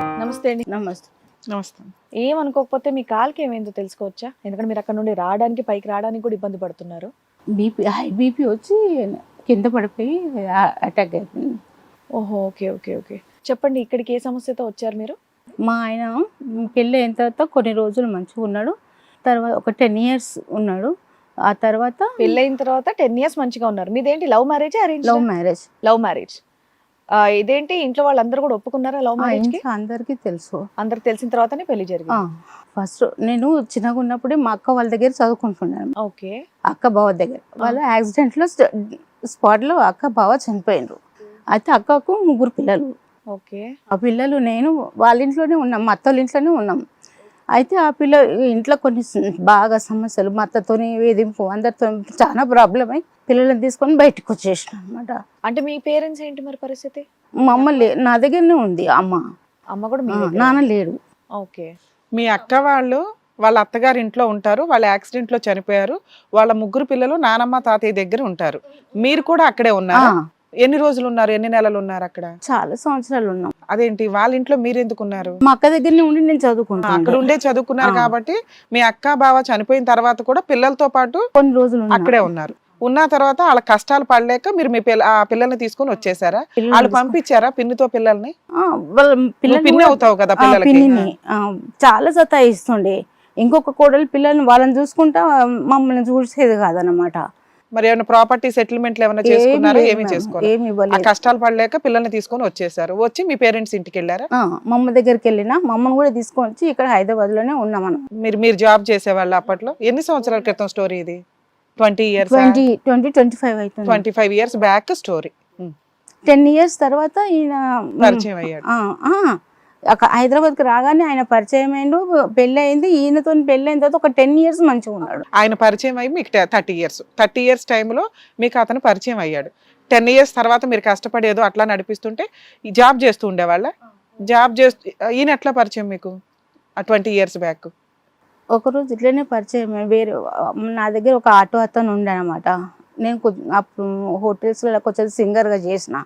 నమస్తే అండి. నమస్తే. నమస్తే. ఏమనుకోకపోతే మీ కాలుకి ఏమైందో తెలుసుకోవచ్చా? ఎందుకంటే మీరు అక్కడ నుండి రావడానికి పైకి రావడానికి కూడా ఇబ్బంది పడుతున్నారు. బీపీ హై బీపీ వచ్చి కింద పడిపోయి అటాక్ అయిపోయింది. ఓహో ఓకే ఓకే ఓకే. చెప్పండి ఇక్కడికి ఏ సమస్యతో వచ్చారు మీరు? మా ఆయన పెళ్ళి అయిన తర్వాత కొన్ని రోజులు మంచిగా ఉన్నాడు. తర్వాత ఒక టెన్ ఇయర్స్ ఉన్నాడు. ఆ తర్వాత పెళ్ళైన తర్వాత టెన్ ఇయర్స్ మంచిగా ఉన్నారు. మీదేంటి love marriage arrange love marriage. Love marriage. ఇదేంటి? ఇంట్లో వాళ్ళందరూ కూడా ఒప్పుకున్నారా లవ్ మ్యారేజ్కి అందరికీ తెలుసు. అందరికి తెలిసిన తర్వాతనే పెళ్ళి జరిగింది. ఫస్ట్ నేను చిన్నగా ఉన్నప్పుడే మా అక్క వాళ్ళ దగ్గర చదువుకుంటున్నాను. ఓకే. అక్క బావ దగ్గర. వాళ్ళ యాక్సిడెంట్లో స్పాట్లో అక్క బావ చనిపోయినరు. అయితే అక్కకు ముగ్గురు పిల్లలు. ఓకే. ఆ పిల్లలు నేను వాళ్ళ ఇంట్లోనే ఉన్నాం మా అత్తోళ్ళ ఇంట్లోనే ఉన్నాం. అయితే ఆ పిల్ల ఇంట్లో కొన్ని బాగా సమస్యలు మా అత్తతోని వేధింపు అందరితో చాలా ప్రాబ్లం అయి పిల్లల్ని తీసుకొని బయటకు వచ్చేసిన అనమాట అంటే మీ పేరెంట్స్ ఏంటి మరి పరిస్థితి? మా అమ్మ లే నా దగ్గరనే ఉంది అమ్మ. అమ్మ కూడా మీ ఆ, దగ్గర? నాన్న లేడు. ఓకే. మీ అక్క వాళ్ళు వాళ్ళ అత్తగారి ఇంట్లో ఉంటారు వాళ్ళ యాక్సిడెంట్లో చనిపోయారు వాళ్ళ ముగ్గురు పిల్లలు నానమ్మ తాతయ్య దగ్గర ఉంటారు. మీరు కూడా అక్కడే ఆ, ఉన్నారు ఎన్ని రోజులు ఉన్నారు ఎన్ని నెలలు ఉన్నారు అక్కడ? చాలా సంవత్సరాలు ఉన్నాం. అదేంటి? వాళ్ళ ఇంట్లో మీరు ఎందుకు ఉన్నారు మా అక్క దగ్గరనే ఉండి నేను అక్కడ చదువుకుంటాను ఉండే చదువుకున్నారు. కాబట్టి మీ అక్క బావ చనిపోయిన తర్వాత కూడా పిల్లలతో పాటు కొన్ని రోజులు. అక్కడే ఉన్నారు. ఉన్న తర్వాత వాళ్ళ కష్టాలు పడలేక మీరు మీ పిల్ల ఆ పిల్లల్ని తీసుకొని వచ్చేసారా? వాళ్ళు పంపించారా పిన్నితో పిల్లల్ని? పిన్ని అవుతావు కదా పిల్లలకి. చాలా సతాయిస్తుండే. ఇంకొక కోడలు పిల్లల్ని వాళ్ళని చూసుకుంటా మమ్మల్ని చూసేది కాదనమాట మరి ఏమైనా ప్రాపర్టీ సెటిల్మెంట్లు ఏమైనా ఏమీ చేసుకున్నారా? ఏమి చేసుకోవాలి కష్టాలు పడలేక పిల్లల్ని తీసుకొని వచ్చేసారు. వచ్చి మీ పేరెంట్స్ ఇంటికి వెళ్ళారా? ఆ, మా అమ్మ దగ్గరికి వెళ్ళినా మా అమ్మని కూడా తీసుకొని వచ్చి ఇక్కడ హైదరాబాద్లోనే ఉన్నాం మీరు మీరు జాబ్ చేసేవాళ్ళు అప్పట్లో? ఎన్ని సంవత్సరాల క్రితం స్టోరీ ఇది? Twenty years? Twenty twenty twenty five అవుతుంది twenty five years back story. Ten years తర్వాత ఈయన పరిచయం అయ్యాడు. హైదరాబాద్కి రాగానే ఆయన పరిచయం అయిండు పెళ్ళి అయింది. ఈయనతో పెళ్ళి అయిన తర్వాత ఒక టెన్ ఇయర్స్ మంచిగా ఉన్నాడు. ఆయన పరిచయం అయ్యి మీకు థర్టీ ఇయర్స్. థర్టీ ఇయర్స్ టైంలో మీకు అతను పరిచయం అయ్యాడు. టెన్ ఇయర్స్ తర్వాత మీరు కష్టపడి ఏదో అట్లా నడిపిస్తుంటే ఈ జాబ్ చేస్తూ ఉండేవాళ్ళ? జాబ్ చేస్తూ ఈయన ఎట్లా పరిచయం మీకు? Twenty years back. ఒకరోజు ఇట్లనే పరిచయం వేరే నా దగ్గర ఒక ఆటో అతను ఉండే అనమాట నేను అప్పుడు హోటల్స్లో కొంచెం సింగర్గా చేసిన.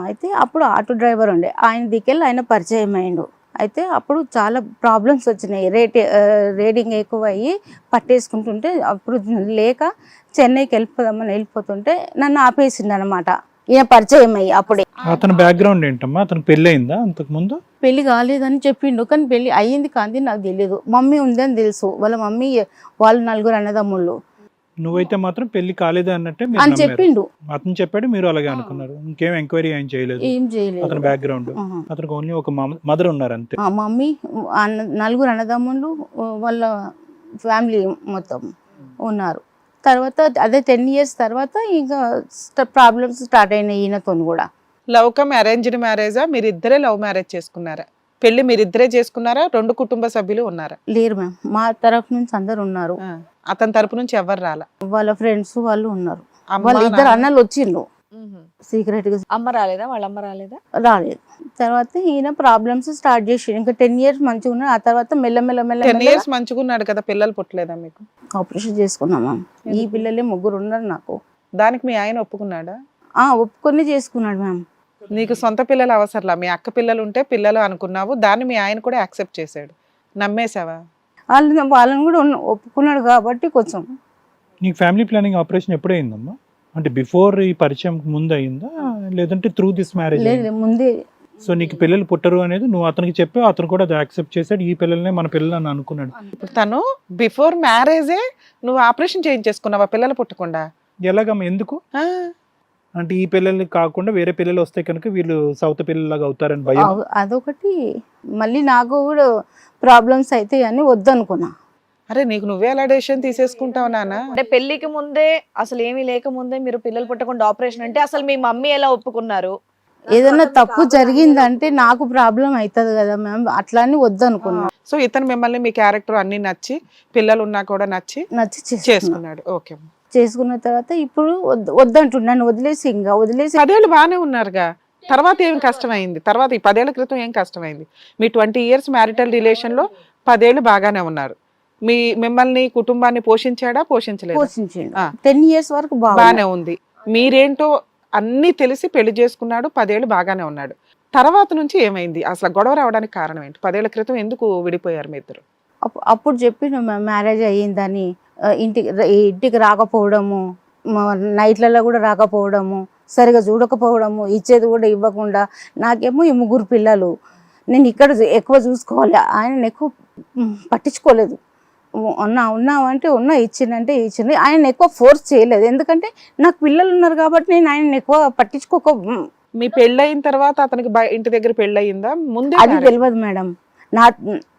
అయితే అప్పుడు ఆటో డ్రైవర్ ఉండే. ఆయన దిక్కెళ్ళి ఆయన పరిచయం అయ్యిండు అయితే అప్పుడు చాలా ప్రాబ్లమ్స్ వచ్చినాయి. రేట్ ఆ, రేటింగ్ ఎక్కువ అయ్యి పట్టేసుకుంటుంటే అప్పుడు లేక చెన్నైకి వెళ్ళిపోదామని వెళ్ళిపోతుంటే నన్ను ఆపేసిండు అనమాట ఈయన పరిచయం అయ్యి అప్పుడే. అతని బ్యాక్గ్రౌండ్ ఏంటమ్మా? అతనికి పెళ్ళి అయిందా అంతకు ముందు పెళ్ళి కాలేదని చెప్పిండు. కానీ పెళ్ళి అయ్యింది కానీ నాకు తెలియదు మమ్మీ ఉందని తెలుసు. వాళ్ళ మమ్మీ వాళ్ళు నలుగురు అన్నదమ్ముళ్ళు. నువ్వైతే మాత్రం పెళ్ళి కాలేదు అన్నట్టే మీరు అని నమ్మారు. చెప్పిండు. అతను చెప్పాడు మీరు అలాగే అనుకున్నారు. ఇంకేం ఎంక్వైరీ ఏం చేయలేదు. ఏం చేయలేదు. అతని బ్యాక్గ్రౌండ్ ఆహా. అతనికి ఓన్లీ ఒక మదర్ ఉన్నారు అంతే. ఆ మమ్మీ అన్న నలుగురు అన్నదమ్ములు వాళ్ళ ఫ్యామిలీ మొత్తం ఉన్నారు. తర్వాత అదే టెన్ ఇయర్స్ తర్వాత ఇంకా ప్రాబ్లమ్స్ స్టార్ట్ అయినాయి ఈయనతో కూడా. లవ్ కమ్ అరేంజ్డ్ మ్యారేజా మీరు ఇద్దరే లవ్ మ్యారేజ్ చేసుకున్నారా? పెళ్ళి మీరు ఇద్దరే చేసుకున్నారా? రెండు కుటుంబ సభ్యులు ఉన్నారా? లేరు మ్యామ్. మా తరఫు నుంచి అందరు ఉన్నారు. ఆ, అతని తరపు నుంచి ఎవరు రాలా? వాళ్ళ ఫ్రెండ్స్ వాళ్ళు ఉన్నారు. అమ్మ, వాళ్ళ ఇద్దరు నాన్న? అన్నలు వచ్చిండ్రు. మ్మ్. సీక్రెట్గా అమ్మ రాలేదా? వాళ్ళ అమ్మ రాలేదా? రాలేదు. తర్వాత ఈయన ప్రాబ్లమ్స్ స్టార్ట్ చేసి ఇంకా టెన్ ఇయర్స్ మంచిగా ఉన్నాడు. ఆ తర్వాత మెల్ల మెల్ల మెల్ల టెన్ మెల్ల ఇయర్స్ మంచిగా ఉన్నాడు కదా పిల్లలు పుట్టలేదా మీకు? ఆపరేషన్ చేసుకున్నాం మ్యామ్. ఈ పిల్లలే ముగ్గురు ఉన్నారు నాకు. దానికి మీ ఆయన ఒప్పుకున్నాడా? ఆ ఒప్పుకొని చేసుకున్నాడు మ్యామ్. నీకు సొంత పిల్లలు అవసరంలా? మీ అక్క పిల్లలు ఉంటే పిల్లలు అనుకున్నావు దాన్ని మీ ఆయన కూడా యాక్సెప్ట్ చేశాడు. నమ్మేశావా? వాళ్ళు వాళ్ళని కూడా ఉన్న- ఒప్పుకున్నాడు కాబట్టి కొంచెం. నీకు ఫ్యామిలీ ప్లానింగ్ ఆపరేషన్ ఎప్పుడు అయిందమ్మా అంటే బిఫోర్ ఈ పరిచయం ముందు అయిందా లేదంటే త్రూ దిస్ మ్యారేజ్ లేదు ముందే. సో నీకు పిల్లలు పుట్టరు అనేది నువ్వు అతనికి చెప్పావు అతను కూడా అది యాక్సెప్ట్ చేశాడు ఈ పిల్లల్నే మన పిల్లలు అని అనుకున్నాడు. ఇప్పుడు తను బిఫోర్ మ్యారేజే నువ్వు ఆపరేషన్ చేయించేసుకున్నావా పిల్లలు పుట్టకుండా? ఎలాగమ్మా? ఎందుకు? ఆ, అంటే ఈ పిల్లలు కాకుండా వేరే పిల్లలు వస్తే కనుక వీళ్ళు సౌత్ పిల్లలాగా అవుతారని భయం. అదొకటి. మళ్ళీ నాకు కూడా ప్రాబ్లమ్స్ అయితే అని వద్దనుకున్నా. అరే నీకు నువ్వే అలా డెసిషన్ తీసేసుకుంటావు నాన్న? అంటే పెళ్ళికి ముందే అసలు ఏమీ లేకముందే మీరు పిల్లలు పుట్టకుండా ఆపరేషన్ అంటే అసలు మీ మమ్మీ ఎలా ఒప్పుకున్నారు? ఏదైనా తప్పు జరిగిందంటే నాకు ప్రాబ్లం అవుతుంది కదా మ్యామ్ అట్లా అని వద్దనుకున్నా. సో ఇతను మిమ్మల్ని మీ క్యారెక్టర్ అన్ని నచ్చి పిల్లలు ఉన్నా కూడా నచ్చి నచ్చి చేసుకున్నా చేసుకున్నాడు. ఓకే. చేసుకున్న తర్వాత ఇప్పుడు వద్ద- వద్దంటున్నాను వదిలేసి ఇంకా వదిలేసి పదేళ్ళు బాగానే ఉన్నారుగా. తర్వాత ఏం కష్టమైంది? తర్వాత ఈ పదేళ్ళ క్రితం ఏం కష్టమైంది? మీ ట్వంటీ ఇయర్స్ మ్యారిటల్ రిలేషన్లో పదేళ్ళు బాగానే ఉన్నారు. మీ మిమ్మల్ని కుటుంబాన్ని పోషించాడా పోషించలేదు? పోషించిండు. ఆ. టెన్ ఇయర్స్ వరకు బాగా బాగానే ఉంది. మీరేంటో అన్ని తెలిసి పెళ్ళి చేసుకున్నాడు పదేళ్ళు బాగానే ఉన్నాడు. తర్వాత నుంచి ఏమైంది? అసలు గొడవ రావడానికి కారణం ఏంటి? పదేళ్ళ క్రితం ఎందుకు విడిపోయారు మీ ఇద్దరు? అప్పు- అప్పుడు చెప్పిన మ్యారేజ్ అయ్యిందని ఇంటికి ఇంటికి రాకపోవడము నైట్లలో కూడా రాకపోవడము సరిగా చూడకపోవడము ఇచ్చేది కూడా ఇవ్వకుండా నాకేమో ఈ ముగ్గురు పిల్లలు. నేను ఇక్కడ ఎక్కువ చూసుకోవాలి. ఆయన ఎక్కువ పట్టించుకోలేదు. ఉన్నా ఉన్నావంటే ఉన్నా ఇచ్చిందంటే ఇచ్చింది. ఆయన ఎక్కువ ఫోర్స్ చేయలేదు. ఎందుకంటే నాకు పిల్లలు ఉన్నారు కాబట్టి నేను ఆయన ఎక్కువ పట్టించుకోక మ్, పెళ్ళయిన తర్వాత అతనికి ఇంటి దగ్గర పెళ్ళయిందా? ముందే అది? తెలియదు మేడం. నా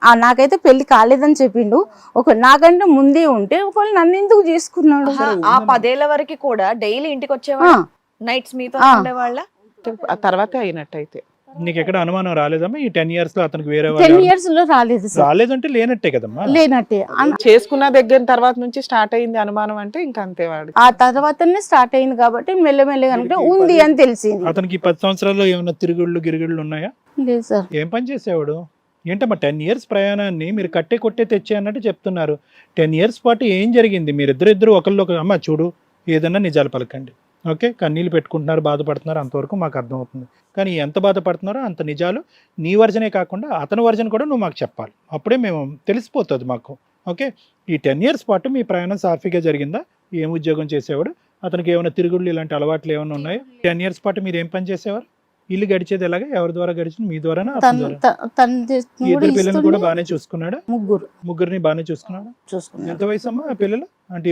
ఆ నాకైతే పెళ్ళి కాలేదని చెప్పిండు. ఒక నాకంటే ముందే ఉంటే ఒకవేళ నన్ను ఎందుకు చేసుకున్నాడు? ఆ పదేళ్ళ వరకు కూడా డైలీ ఇంటికి ఆ, వచ్చేవాళ్ళ నైట్స్ మీతో. ఉండేవాళ్ళ? ఆ తర్వాతే అయినట్టయితే. నీకు ఎక్కడ అనుమానం రాలేదమ్మా? ఈ టెన్ ఇయర్స్లో అతనికి వేరే టెన్ ఇయర్స్లో రాలేదు సార్. రాలేదంటే లేనట్టే కదమ్మా? లేనట్టే. చేసుకున్న దగ్గర తర్వాత నుంచి స్టార్ట్ అయింది అనుమానం అంటే ఇంకా అంతే వాడు ఆ తర్వాతనే స్టార్ట్ అయింది కాబట్టి మెల్లమెల్లగా అంటే ఉంది అని తెలిసింది. అతనికి పది సంవత్సరాల్లో ఏమైనా తిరుగుళ్ళు గిరుగుళ్ళు ఉన్నాయా? లేదు సార్. ఏం పని చేసేవాడు? ఏంటమ్మా టెన్ ఇయర్స్ ప్రయాణాన్ని మీరు కట్టే కొట్టే తెచ్చే అన్నట్టు చెప్తున్నారు. టెన్ ఇయర్స్ పాటు ఏం జరిగింది? మీరిద్దరిద్దరు ఒకళ్ళు ఒక అమ్మ చూడు ఏదన్నా నిజాలు పలకండి. ఓకే? కన్నీళ్ళు పెట్టుకుంటున్నారు బాధపడుతున్నారు అంతవరకు మాకు అర్థమవుతుంది. కానీ ఎంత బాధపడుతున్నారో అంత నిజాలు నీ వర్జనే కాకుండా అతని వర్జన్ కూడా నువ్వు మాకు చెప్పాలి. అప్పుడే మేము తెలిసిపోతుంది మాకు. ఓకే? ఈ టెన్ ఇయర్స్ పాటు మీ ప్రయాణం సాఫీగా జరిగిందా? ఏం ఉద్యోగం చేసేవాడు? అతనికి ఏమైనా తిరుగుళ్ళు ఇలాంటి అలవాట్లు ఏమైనా ఉన్నాయో? టెన్ ఇయర్స్ పాటు మీరు ఏం పని చేసేవారు? ఇల్లు గడిచేది ఎలాగా? ఎవరి ద్వారా గడిచింది? మీ ద్వారా ఇద్దరు పిల్లల్ని కూడా బాగానే చూసుకున్నాడా? ముగ్గురు. ముగ్గురిని బాగానే చూసుకున్నాడా? ఎంత వయసు అమ్మా పిల్లలు? అంటే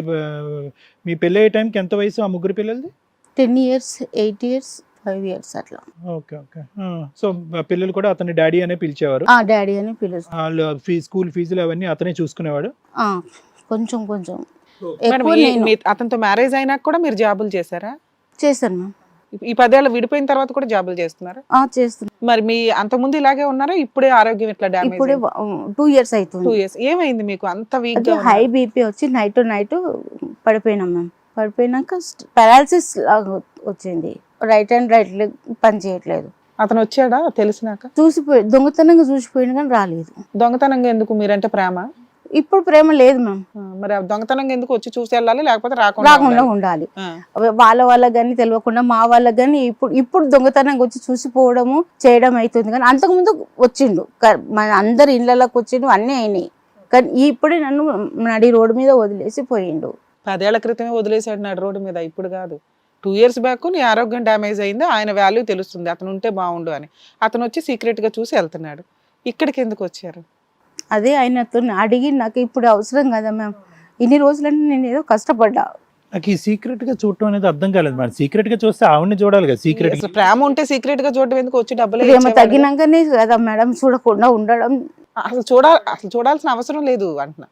మీ పెళ్ళి అయ్యే టైంకి ఎంత వయసు ఆ ముగ్గురు పిల్లలది? Ten years eight years five years అట్లా. Okay okay. సో పిల్లలు కూడా అతని డాడీ అనే పిలిచేవారు? ఆ డాడీ అని పిలుస్తారు. వాళ్ళు ఫీ స్కూల్ ఫీజులు అవన్నీ అతనే చూసుకునేవాడు? ఆ, కొంచెం కొంచెం. అతనితో మ్యారేజ్ అయినాక కూడా మీరు జాబులు చేశారా? చేశాను మ్యామ్. ఈ పదేళ్ళు విడిపోయిన తర్వాత కూడా జాబులు చేస్తున్నారా? మరి మీ అంతకుముందు ఇలాగే ఉన్నారా? ఇప్పుడే ఆరోగ్యం ఇట్లా ఇప్పుడే డ్యామేజ్ టూ ఇయర్స్ టూ అవుతుంది ఇయర్స్ ఏమైంది మీకు? అంత వీక్ హై బీపీ వచ్చి నైట్ నైట్ పడిపోయినాం మ్యామ్ పడిపోయినాక పారాలసిస్ లాగా వచ్చింది. రైట్ అండ్ రైట్ లెగ్ పని చేయట్లేదు. అతను వచ్చాడా? తెలిసినాక? చూసిపోయి దొంగతనంగా చూసిపోయిన కానీ రాలేదు. దొంగతనంగా ఎందుకు? మీరంటే ప్రేమ? ఇప్పుడు ప్రేమ లేదు మ్యామ్. మరి ఆ దొంగతనంగా ఎందుకు వచ్చి చూసి వెళ్ళాలి? లేకపోతే రాకుండా రాకుండా ఉండాలి? వాళ్ళ వాళ్ళకి కానీ తెలియకుండా మా వాళ్ళకి కానీ ఇప్పుడు ఇప్పుడు దొంగతనంగా వచ్చి చూసిపోవడము చేయడం అవుతుంది కానీ అంతకుముందు వచ్చిండు. మన అందరి ఇళ్ళలోకి వచ్చిండు అన్నీ అయినాయి. కానీ ఇప్పుడే నన్ను నడి రోడ్డు మీద వదిలేసి పోయిండు. పదేళ్ళ క్రితమే వదిలేసాడు నాడు రోడ్డు మీద. ఇప్పుడు కాదు. టూ ఇయర్స్ బ్యాక్ నీ ఆరోగ్యం డ్యామేజ్ అయింది ఆయన వాల్యూ తెలుస్తుంది. అతను ఉంటే బాగుండు అని. అతను వచ్చి సీక్రెట్గా చూసి వెళ్తున్నాడు. ఇక్కడికి ఎందుకు వచ్చారు? అదే ఆయనతో అడిగి నాకు ఇప్పుడు అవసరం కదా మ్యామ్. ఇన్ని రోజులంటే నేను ఏదో కష్టపడ్డా. నాకు ఈ సీక్రెట్గా చూడటం అనేది అర్థం కాలేదు మరి సీక్రెట్గా చూస్తే ఆవిడని చూడాలి కదా సీక్రెట్ ప్రేమ ఉంటే సీక్రెట్గా చూడడం ఎందుకు వచ్చి డబ్బులు ప్రేమ తగ్గినాకనే కదా మేడం చూడకుండా ఉండడం. అసలు చూడాలి అసలు చూడాల్సిన అవసరం లేదు అంటున్నా.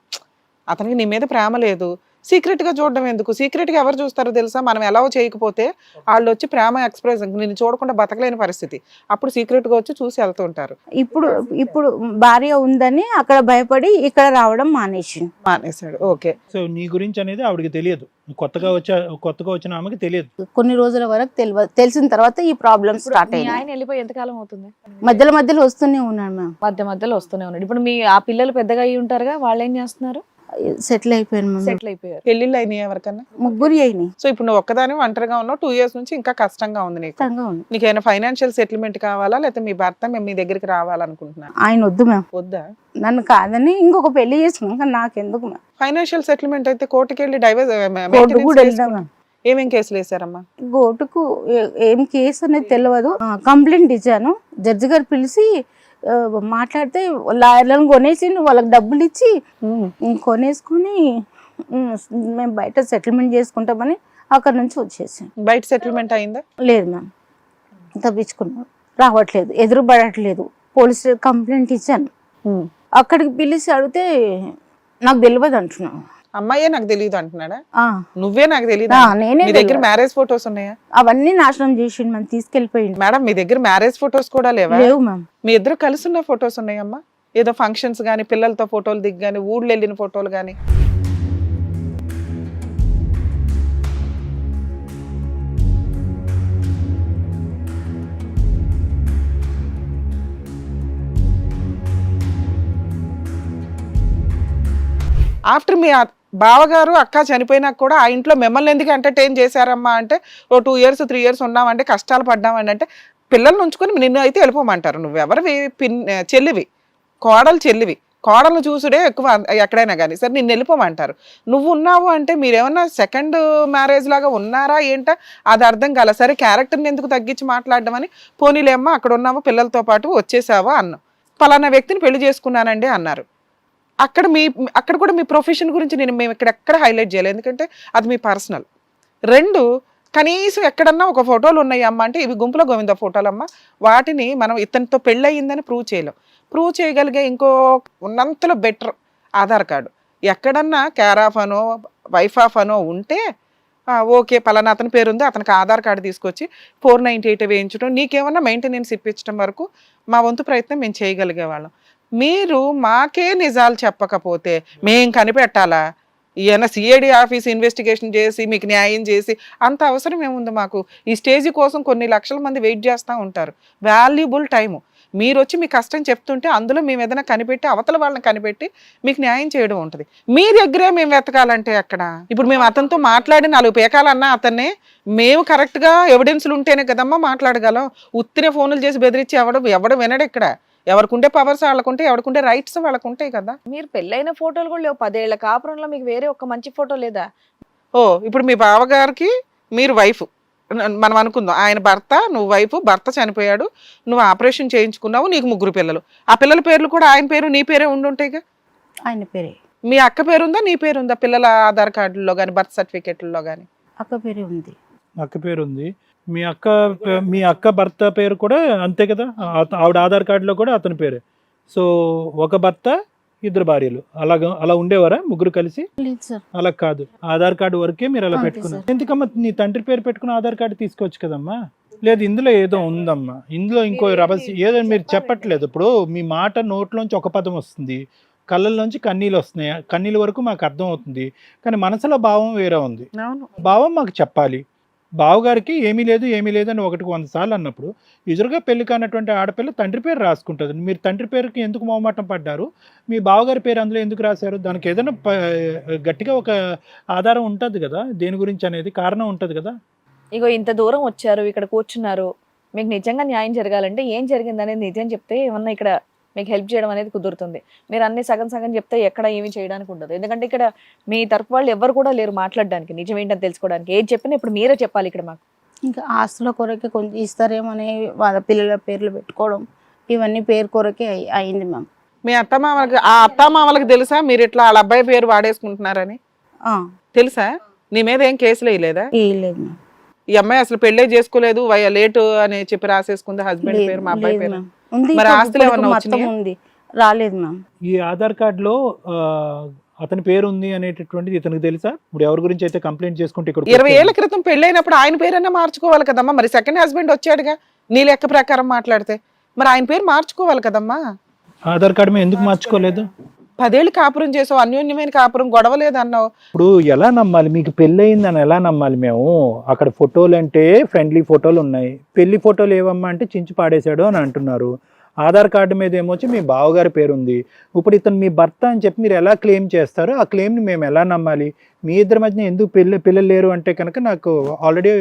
అతనికి నీ మీద ప్రేమ లేదు. సీక్రెట్గా చూడడం ఎందుకు? సీక్రెట్గా ఎవరు చూస్తారో తెలుసా? మనం ఎలా చేయకపోతే వాళ్ళు వచ్చి ప్రేమ ఎక్స్ప్రెస్ నేను చూడకుండా బతకలేని పరిస్థితి. అప్పుడు సీక్రెట్గా వచ్చి చూసి వెళ్తుంటారు ఇప్పుడు ఇప్పుడు భార్య ఉందని అక్కడ భయపడి ఇక్కడ రావడం మానేసి. మానేశాడు. ఓకే. సో నీ గురించి అనేది ఆవిడకి తెలియదు. కొత్తగా వచ్చా కొత్తగా వచ్చిన ఆమెకి తెలియదు. కొన్ని రోజుల వరకు తెలియదు తెలిసిన తర్వాత ఈ ప్రాబ్లమ్ స్టార్ట్ మీ అయ్యాయి ఆయన వెళ్ళిపోయి ఎంతకాలం అవుతుంది? మధ్యలో మధ్యలో వస్తూనే ఉన్నాను మ్యామ్. మధ్య మధ్యలో వస్తూనే ఉన్నాడు. ఇప్పుడు మీ ఆ పిల్లలు పెద్దగా అయ్యి ఉంటారుగా వాళ్ళు ఏం చేస్తున్నారు? సెటిల్ అయిపోయాను సెటిల్ అయిపోయారు. పెళ్ళిళ్ళు అయినాయి ఎవరికన్నా? ముగ్గురు అయినాయి. సో ఇప్పుడు నువ్వు ఒక్కదాని ఒంటరిగా ఉన్నావు టూ ఇయర్స్ నుంచి ఇంకా కష్టంగా ఉంది నీకు. ఉంది. నీకు ఏమైనా ఫైనాన్షియల్ సెటిల్మెంట్ కావాలా లేకపోతే మీ భర్త మేము మీ దగ్గరికి రావాలనుకుంటున్నా? ఆయన వద్దు మ్యామ్. వద్దా? నన్ను కాదని ఇంకొక పెళ్ళి చేసుకున్నాం కానీ నాకెందుకు మ్యామ్? ఫైనాన్షియల్ సెటిల్మెంట్ అయితే కోర్టుకి వెళ్ళి డైవర్స్ కోర్టు కూడా వెళ్దాం మ్యామ్. ఏమేం కేసులు వేసారమ్మా కోర్టుకు ఏ- ఏం కేసు అనేది తెలియదు కంప్లైంట్ ఇచ్చాను. జడ్జి గారు పిలిచి మాట్లాడితే లాయర్లను కొనేసి వాళ్ళకి డబ్బులు ఇచ్చి కొనేసుకొని మేము బయట సెటిల్మెంట్ చేసుకుంటామని అక్కడ నుంచి వచ్చేసాం. బయట సెటిల్మెంట్ అయిందా? లేదు మ్యామ్. తప్పించుకున్నాం రావట్లేదు ఎదురు పడట్లేదు పోలీస్ కంప్లైంట్ ఇచ్చాను. అక్కడికి పిలిచి అడిగితే నాకు తెలియదు అంటున్నాను అమ్మాయే నాకు తెలియదు అంటున్నాడా? ఆ, నువ్వే నాకు తెలియదు నేనే మీ దగ్గర. మ్యారేజ్ ఫొటోస్ ఉన్నాయా? అవన్నీ నాశనం చేసిండు మనం మేడం మీ దగ్గర మ్యారేజ్ ఫొటోస్ కూడా లేవా? లేవు మ్యామ్ మీ ఇద్దరు కలిసి ఉన్న ఫొటోస్ ఉన్నాయమ్మా? ఏదో ఫంక్షన్స్ గానీ పిల్లలతో ఫోటోలు దిగి గానీ ఊళ్ళో వెళ్ళిన ఫోటోలు గానీ. ఆఫ్టర్ మీ బావగారు అక్క చనిపోయినాక కూడా ఆ ఇంట్లో మిమ్మల్ని ఎందుకు ఎంటర్టైన్ చేశారమ్మా అంటే ఓ టూ ఇయర్స్ త్రీ ఇయర్స్ ఉన్నామంటే కష్టాలు పడ్డామని అంటే పిల్లల్ని ఉంచుకొని నిన్ను అయితే వెళ్ళిపోమంటారు. నువ్వు ఎవరివి పిన్ చెల్లివి. కోడలు చెల్లివి. కోడలను చూసుడే ఎక్కువ ఎక్కడైనా కానీ సరే నిన్ను వెళ్ళిపోమంటారు. నువ్వు ఉన్నావు అంటే మీరేమన్నా సెకండ్ మ్యారేజ్ లాగా ఉన్నారా ఏంటా? అది అర్థం కాల. సరే క్యారెక్టర్ని ఎందుకు తగ్గించి మాట్లాడడం అని పోనీలేమ్మా అక్కడ ఉన్నాము పిల్లలతో పాటు వచ్చేసావా అన్నాం. పలానా వ్యక్తిని పెళ్ళి చేసుకున్నానండి అన్నారు. అక్కడ మీ అక్కడ కూడా మీ ప్రొఫెషన్ గురించి నేను మేము ఇక్కడ ఎక్కడ హైలైట్ చేయలేదు. ఎందుకంటే అది మీ పర్సనల్ రెండు కనీసం ఎక్కడన్నా ఒక ఫోటోలు ఉన్నాయి అమ్మ అంటే ఇవి గుంపుల గోవింద ఫోటోలమ్మ వాటిని మనం ఇతనితో పెళ్ళయిందని ప్రూవ్ చేయలేం. ప్రూవ్ చేయగలిగే ఇంకో ఉన్నంతలో బెటర్ ఆధార్ కార్డు. ఎక్కడన్నా క్యారాఫ్ అనో వైఫ్ ఆఫ్ అనో ఉంటే ఓకే పలానా అతని పేరు ఉంది అతనికి ఆధార్ కార్డు తీసుకొచ్చి ఫోర్ నైంటీ ఎయిట్ వేయించడం నీకేమన్నా మెయింటెనెన్స్ ఇప్పించడం వరకు మా వంతు ప్రయత్నం మేము చేయగలిగే వాళ్ళం. మీరు మాకే నిజాలు చెప్పకపోతే మేం కనిపెట్టాలా? ఈయన సిఐడి ఆఫీస్ ఇన్వెస్టిగేషన్ చేసి మీకు న్యాయం చేసి అంత అవసరం ఏముంది మాకు? ఈ స్టేజ్ కోసం కొన్ని లక్షల మంది వెయిట్ చేస్తూ ఉంటారు. Valuable time. మీరు వచ్చి మీ కష్టం చెప్తుంటే అందులో మేము ఏదైనా కనిపెట్టి అవతల వాళ్ళని కనిపెట్టి మీకు న్యాయం చేయడం ఉంటుంది. మీ దగ్గరే మేము వెతకాలంటే అక్కడ ఇప్పుడు మేము అతనితో మాట్లాడి నాలుగు పేకాలన్నా అతన్ని మేము కరెక్ట్గా ఎవిడెన్స్లు ఉంటేనే కదమ్మా మాట్లాడగలం. ఉత్తినే ఫోన్లు చేసి బెదిరించి ఎవడం ఎవడు వినడు ఇక్కడ. ఎవరికుంటే పవర్స్ వాళ్ళకుంటే ఎవరికుంటే రైట్స్ వాళ్ళకు ఉంటాయి కదా. మీరు పెళ్ళైన ఫోటోలు కూడా లేవు. పదేళ్ళ కాపురంలో మీకు వేరే ఒక మంచి ఫోటో లేదా? ఓ ఇప్పుడు మీ బావగారికి మీరు వైఫ్ మనం అనుకుందాం. ఆయన భర్త నువ్వు వైఫ్ భర్త చనిపోయాడు. నువ్వు ఆపరేషన్ చేయించుకున్నావు నీకు ముగ్గురు పిల్లలు. ఆ పిల్లల పేర్లు కూడా ఆయన పేరు నీ పేరే ఉండుంటాయిగా ఆయన పేరే. మీ అక్క పేరుందా నీ పేరుందా? పిల్లల ఆధార్ కార్డుల్లో కానీ బర్త్ సర్టిఫికెట్లో కానీ అక్క పేరే ఉంది. అక్క పేరు ఉంది మీ అక్క మీ అక్క భర్త పేరు కూడా అంతే కదా? ఆవిడ ఆధార్ కార్డులో కూడా అతని పేరే. సో ఒక భర్త ఇద్దరు భార్యలు. అలాగా అలా ఉండేవారా? ముగ్గురు కలిసి? అలా కాదు. ఆధార్ కార్డు వరకే మీరు అలా పెట్టుకున్నారు. ఎందుకమ్మా నీ తండ్రి పేరు పెట్టుకున్న ఆధార్ కార్డు తీసుకోవచ్చు కదమ్మా? లేదు ఇందులో ఏదో ఉందమ్మా. ఇందులో ఇంకో రహస్యం ఏదో మీరు చెప్పట్లేదు. ఇప్పుడు మీ మాట నోట్లోంచి ఒక పదం వస్తుంది. కళ్ళల్లోంచి కన్నీళ్ళు వస్తున్నాయి. కన్నీళ్ళ వరకు మాకు అర్థం అవుతుంది కానీ మనసులో భావం వేరే ఉంది. అవును. భావం మాకు చెప్పాలి. బావగారికి ఏమీ లేదు ఏమీ లేదు అని ఒకటికి వంద సార్లు అన్నప్పుడు ఎదురుగా పెళ్ళి కానటువంటి ఆడపిల్ల తండ్రి పేరు రాసుకుంటుంది మీరు తండ్రి పేరుకి ఎందుకు మొహమాటం పడ్డారు? మీ బావగారి పేరు అందులో ఎందుకు రాశారు? దానికి ఏదైనా ప- గట్టిగా ఒక ఆధారం ఉంటుంది కదా? దేని గురించి అనేది కారణం ఉంటుంది కదా? ఇగో ఇంత దూరం వచ్చారు ఇక్కడ కూర్చున్నారు. మీకు నిజంగా న్యాయం జరగాలంటే ఏం జరిగింది అనేది నిజం చెప్తే ఏమన్నా ఇక్కడ మీకు హెల్ప్ చేయడం అనేది కుదురుతుంది. మీరు అన్ని సగం సగం చెప్తే ఎక్కడ ఏమీ చేయడానికి ఉండదు. ఎందుకంటే ఇక్కడ మీ తరపు వాళ్ళు ఎవరు కూడా లేరు మాట్లాడడానికి నిజం ఏంటని తెలుసుకోవడానికి. ఏది చెప్పినా ఇప్పుడు మీరే చెప్పాలి ఇక్కడ మాకు. ఇంకా ఆస్తుల కొరకే కొంచెం ఇస్తారేమని వాళ్ళ పిల్లల పేర్లు పెట్టుకోవడం ఇవన్నీ పేరు కొరకే అయి- అయింది మ్యామ్. మీ అత్తమామలకి ఆ అత్తమామలకి తెలుసా? మీరు ఇట్లా వాళ్ళ అబ్బాయి పేరు వాడేసుకుంటున్నారని? ఆ, తెలుసా? నీ మీద ఏం కేసులు వేయలేదా? ఈ లేదు మ్యామ్. ఈ అమ్మాయి అసలు పెళ్ళే చేసుకోలేదు వయ లేటు అని చెప్పి రాసేసుకుంది హస్బెండ్ పేరు మా అబ్బాయి పేరు. ఉంది మరి ఆస్తులు ఏమన్నా మొత్తం వచ్చినాయా? ఉంది. రాలేదు మ్యామ్. ఈ ఆధార్ కార్డులో ఆ, అతని పేరు ఉంది అనేటటువంటిది ఇతనికి తెలుసా? ఇప్పుడు ఎవరి గురించి అయితే కంప్లైంట్ చేసుకుంటే ఇక్కడ ఇరవై ఏళ్ళ క్రితం పెళ్ళైనప్పుడు ఆయన పేరన్నా మార్చుకోవాలి కదమ్మా? మరి సెకండ్ హస్బెండ్ వచ్చాడుగా నీ లెక్క ప్రకారం మాట్లాడితే. మరి ఆయన పేరు మార్చుకోవాలి కదమ్మా? ఆధార్ కార్డు మీద ఎందుకు మార్చుకోలేదు? పదేళ్ళు కాపురం చేసావు అన్యోన్యమైన కాపురం గొడవ లేదన్నావు ఇప్పుడు ఎలా నమ్మాలి? మీకు పెళ్ళయిందని ఎలా నమ్మాలి మేము? అక్కడ ఫోటోలు అంటే ఫ్రెండ్లీ ఫోటోలు ఉన్నాయి. పెళ్ళి ఫోటోలు ఏవమ్మా అంటే చించి పాడేశాడు అని అంటున్నారు. ఆధార్ కార్డు మీద ఏమొచ్చి మీ బావగారి పేరు ఉంది ఇప్పుడు ఇతను మీ భర్త అని చెప్పి మీరు ఎలా క్లెయిమ్ చేస్తారో ఆ క్లెయిమ్ని మేము ఎలా నమ్మాలి? మీ ఇద్దరి మధ్యన ఎందుకు పిల్ల పిల్లలు లేరు అంటే కనుక నాకు ఆల్రెడీ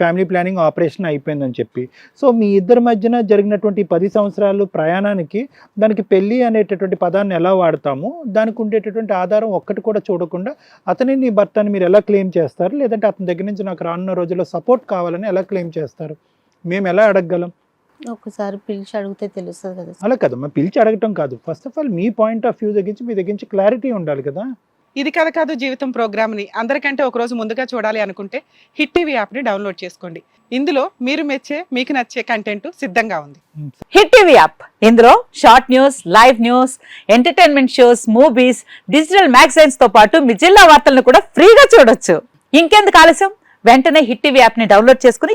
ఫ్యామిలీ ప్లానింగ్ ఆపరేషన్ అయిపోయిందని చెప్పి. సో మీ ఇద్దరి మధ్యన జరిగినటువంటి పది సంవత్సరాలు ప్రయాణానికి దానికి పెళ్ళి అనేటటువంటి పదాన్ని ఎలా వాడతాము? దానికి ఉండేటటువంటి ఆధారం ఒక్కటి కూడా చూడకుండా అతని నీ భర్తని మీరు ఎలా క్లెయిమ్ చేస్తారు? లేదంటే అతని దగ్గర నుంచి నాకు రానున్న రోజుల్లో సపోర్ట్ కావాలని ఎలా క్లెయిమ్ చేస్తారు? మేము ఎలా అడగగలం? ఒకసారి పిలిచి అడిగితే తెలుస్తుంది కదా. అలా కదమ్మా పిలిచి అడగటం కాదు. ఫస్ట్ ఆఫ్ ఆల్ మీ పాయింట్ ఆఫ్ వ్యూ దగ్గర మీ దగ్గర నుంచి క్లారిటీ ఉండాలి కదా. ఇది కథ కాదు జీవితం ప్రోగ్రామ్ని. అందరికంటే ఒక రోజు ముందుగా చూడాలి అనుకుంటే హిట్ టీవీ యాప్ని డౌన్లోడ్ చేసుకోండి. ఇందులో మీరు మెచ్చే మీకు నచ్చే కంటెంట్ సిద్ధంగా ఉంది. హిట్ టీవీ యాప్ ఇందులో short news live news entertainment shows movies digital మ్యాగజైన్స్తో పాటు మీ జిల్లా వార్తలను కూడా ఫ్రీగా చూడొచ్చు. ఇంకెందుకు ఆలస్యం? వెంటనే హిట్ టీవీ యాప్ని డౌన్లోడ్ చేసుకుని